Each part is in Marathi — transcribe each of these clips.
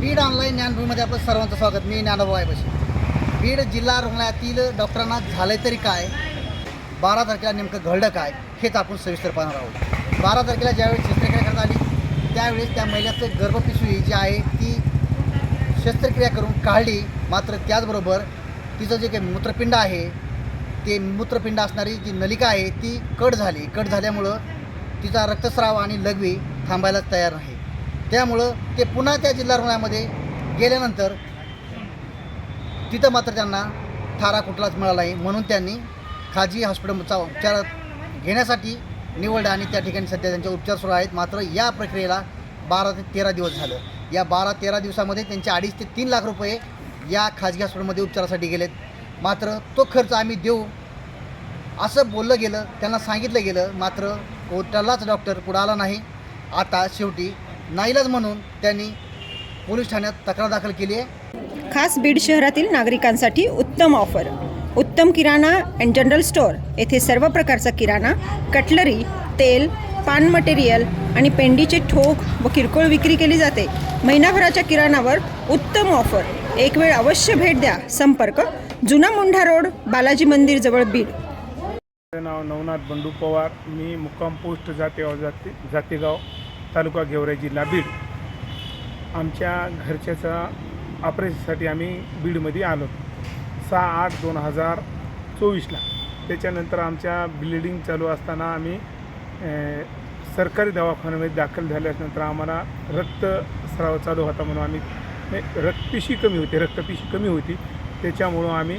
बीड ऑनलाईन ज्ञानभूमीमध्ये आपलं सर्वांचं स्वागत. मी ज्ञानभाऊ आहे बशी बीड जिल्हा रुग्णालयातील डॉक्टरांना झालं तरी काय? बारा तारखेला नेमकं घडलं काय? हेच आपण सविस्तर पाहणार आहोत. बारा तारखेला ज्यावेळेस शस्त्रक्रिया करण्यात आली त्यावेळेस त्या महिलेचं गर्भपिशवी जी आहे ती शस्त्रक्रिया करून काढली. मात्र त्याचबरोबर तिचं जे काही मूत्रपिंड आहे ते मूत्रपिंड असणारी जी नलिका आहे ती कट झाली. कट झाल्यामुळं तिचा रक्तस्राव आणि लघवी थांबायला तयार नाही. त्यामुळं ते पुन्हा त्या जिल्हा रुग्णालयामध्ये गेल्यानंतर तिथं मात्र त्यांना थारा कुठलाच मिळाला नाही. म्हणून त्यांनी खाजगी हॉस्पिटलचा उपचार घेण्यासाठी निवडलं आणि त्या ठिकाणी सध्या त्यांचे उपचार सुरू आहेत. मात्र या प्रक्रियेला बारा ते तेरा दिवस झालं. या बारा तेरा दिवसामध्ये त्यांचे अडीच ते तीन लाख रुपये या खाजगी हॉस्पिटलमध्ये उपचारासाठी गेलेत. मात्र तो खर्च आम्ही देऊ असं बोललं गेलं त्यांना सांगितलं गेलं. मात्र कोर्टालाच डॉक्टर पुढं आला नाही. आता शेवटी नाईलाज म्हणून त्यांनी पोलीस ठाण्यात तक्रार दाखल केली आहे. खास बीड शहरातील नागरिकांसाठी उत्तम ऑफर. उत्तम किराणा अँड जनरल स्टोअर येथे सर्व प्रकारचा किराणा कटलरी तेल पान मटेरियल आणि पेंडीचे ठोक व किरकोळ विक्री केली जाते. महिनाभराच्या किराणावर उत्तम ऑफर. एक वेळ अवश्य भेट द्या. संपर्क जुना मुंढा रोड बालाजी मंदिर जवळ बीड. माझे नाव नवनाथ बंडू पवार. मी मुक्काम पोस्ट जातेगाव जाते जातेगाव. तालुका गेवराई जिल्हा बीड. आमच्या घरच्याचा ऑपरेशनसाठी आम्ही बीडमध्ये आलो. सहा आठ दोन हजार चोवीसला. त्याच्यानंतर आमच्या ब्लिडिंग चालू असताना आम्ही सरकारी दवाखान्यामध्ये दाखल झाल्यानंतर आम्हाला रक्तस्राव चालू होता म्हणून आम्ही रक्तपिशी कमी होती रक्तपिशी कमी होती. त्याच्यामुळं आम्ही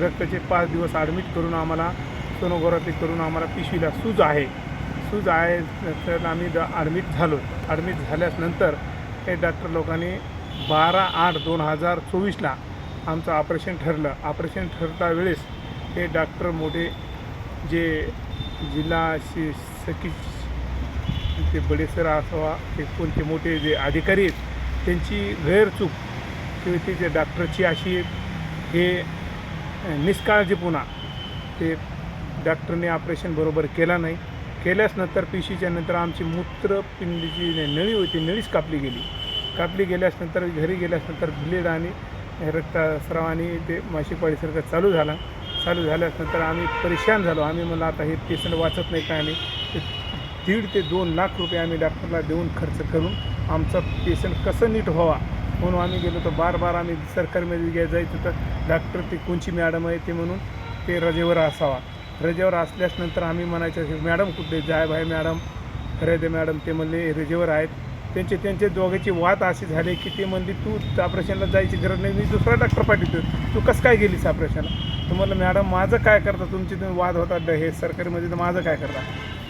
रक्ताचे पाच दिवस ॲडमिट करून आम्हाला सोनोग्राफी करून आम्हाला पिशवीला सूज आहे. सूज आहे तर आम्ही द ॲडमिट झालो. ॲडमिट झाल्यानंतर हे डॉक्टर लोकांनी बारा आठ दोन हजार चोवीसला आमचं ऑपरेशन ठरलं. ऑपरेशन ठरता वेळेस हे डॉक्टर मोठे जे जिल्हा शि सकी ते बडेसर असावा ते कोणते मोठे जे अधिकारी आहेत त्यांची गैरचूक किंवा ते जे डॉक्टरची अशी हे निष्काळजीपणा ते डॉक्टरने ऑपरेशन बरोबर केला नाही. केल्यास नंतर पिशीच्या नंतर आमची मूत्रपिंडीची जी नळी होती नळीच कापली गेली. कापली गेल्यासनंतर घरी गेल्यासनंतर ब्लीड आणि रक्तस्राव आणि ते मासेपाळीसारखं चालू झाला. चालू झाल्यानंतर आम्ही परेशान झालो. आम्ही म्हणलं आता हे पेशंट वाचत नाही काय नाही ते दीड ते दोन लाख रुपये आम्ही डॉक्टरला देऊन खर्च करून आमचा पेशंट कसं नीट व्हावा? म्हणून आम्ही गेलो तर बार बार आम्ही सरकारमध्ये गे जायचं तर डॉक्टर ते कोणची मॅडम आहे ते म्हणून ते रजेवर असावा. रजेवर असल्यानंतर आम्ही म्हणायचं की मॅडम कुठे? जाय भाई मॅडम. खरे दे मॅडम ते म्हणले रजेवर आहेत. त्यांचे त्यांचे दोघांची वाद अशी झाले की ते म्हणले तू ऑपरेशनला जायची गरज नाही मी दुसरा डॉक्टर पाठवतो. तू कसं काय गेलीस ऑपरेशनला? तर म्हणलं मॅडम माझं काय करता? तुमचे तुम्ही वाद होता हे सरकारीमध्ये तर माझं काय करता?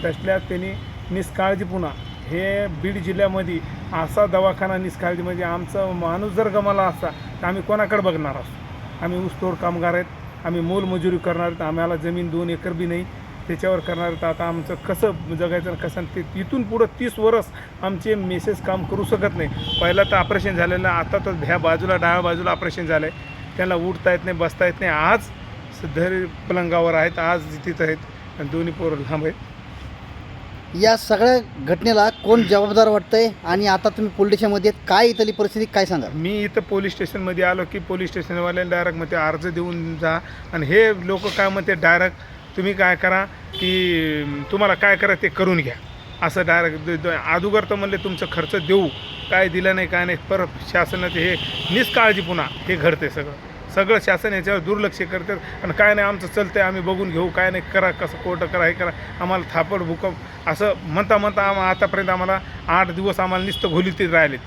तसल्या त्यांनी निष्काळजीपुणा हे बीड जिल्ह्यामध्ये असा दवाखाना निष्काळजी म्हणजे आमचा माणूस जर गमाला असता तर आम्ही कोणाकडे बघणार असतो? आम्ही ऊसतोड कामगार आहेत. आम्ही मोलमजुरी करणार तर आम्हाला जमीन दोन एकर बी नाही. त्याच्यावर करणार तर आता आमचं कसं जगायचं कसं ते तिथून पुढं तीस वर्ष आमचे मेसेज काम करू शकत नाही. पहिला तर ऑपरेशन झालेलं आता तर ह्या बाजूला डाव्या बाजूला ऑपरेशन झालं आहे त्यांना उठता येत नाही बसता येत नाही. आज सध्या पलंगावर आहेत आज तिथं आहेत. आणि दोन्ही पोरं लांब आहेत. या सगळ्या घटनेला कोण जबाबदार वाटतंय आणि आता तुम्ही पोलीस स्टेशनमध्ये आहेत. काय इथली परिस्थिती काय सांगा मी इथं पोलीस स्टेशनमध्ये आलो की पोलीस स्टेशनवाले डायरेक्ट म्हणते अर्ज देऊन जा. आणि हे लोक काय म्हणते डायरेक्ट तुम्ही काय करा की अं, तुम्हाला काय करा ते करून घ्या. असं डायरेक्ट अदुगर तर म्हणले तुमचं खर्च देऊ. काय दिलं नाही काय नाही परत शासनाचे हे निष्काळजीपुणा हे घडते सगळं. सगळं शासन याच्यावर दुर्लक्ष करतात. आणि काय नाही आमचं चलतंय आम्ही बघून घेऊ. काय नाही करा कसं कोर्ट करा हे करा. आम्हाला थापड भूकंप असं म्हणता म्हणता आम्हा आतापर्यंत आम्हाला आठ दिवस आम्हाला नुसतं घोलीत राहिलेत.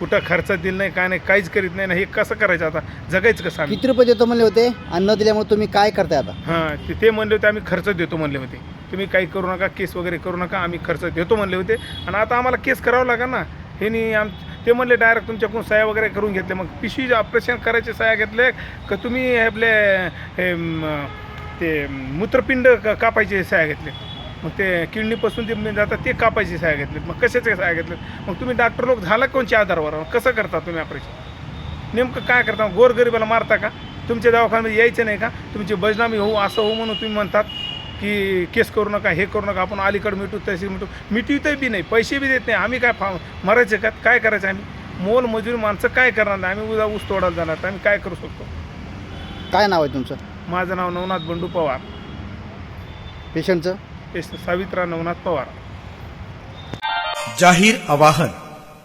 कुठं खर्च दिलं नाही काय नाही काहीच करीत नाही. ना हे कसं करायचं आता? जगायचं कसं किती रुपये देतो म्हणले होते? आणि न दिल्यामुळे तुम्ही काय करताय आता? हां ते- ते म्हणले होते आम्ही खर्च देतो म्हणले होते. तुम्ही काही करू नका केस वगैरे करू नका आम्ही खर्च देतो म्हणले होते. आणि आता आम्हाला केस करावं लागेल ना? हे नाही आम ते म्हणले डायरेक्ट तुमच्याकडून सह्या वगैरे करून घेतले मग पिशवी ऑपरेशन करायचे सह्या घेतले का तुम्ही आपले हे ते मूत्रपिंड क- कापायचे सह्या घेतले मग ते किडनीपासून ते म्हणजे जातात ते कापायचे सह्या घेतलेत मग कशाचे सह्या घेतलेत मग तुम्ही डॉक्टर लोक झाला कोणच्या आधारावर? कसं करता तुम्ही ऑपरेशन नेमकं काय करता? गोरगरिबाला मारता का? तुमच्या दवाखान्यामध्ये यायचं नाही का? तुमची बजनामी होऊ असं होऊ म्हणून तुम्ही म्हणतात. की केस करू नका हे करू नका आपण अलीकडे मिटू तहसील मिटू. मिटवतही बी नाही पैसे बी देत नाही. आम्ही काय फा मरायचं का? काय करायचं? आम्ही मोल मजुरी माणसं काय करणार नाही? आम्ही उद्या ऊस तोडायला जाणार तर आम्ही काय करू शकतो? काय नाव आहे तुमचं? माझं नाव नवनाथ बंडू पवार. पेशंटचं? ते सावित्रा नवनाथ पवार. जाहीर आवाहन.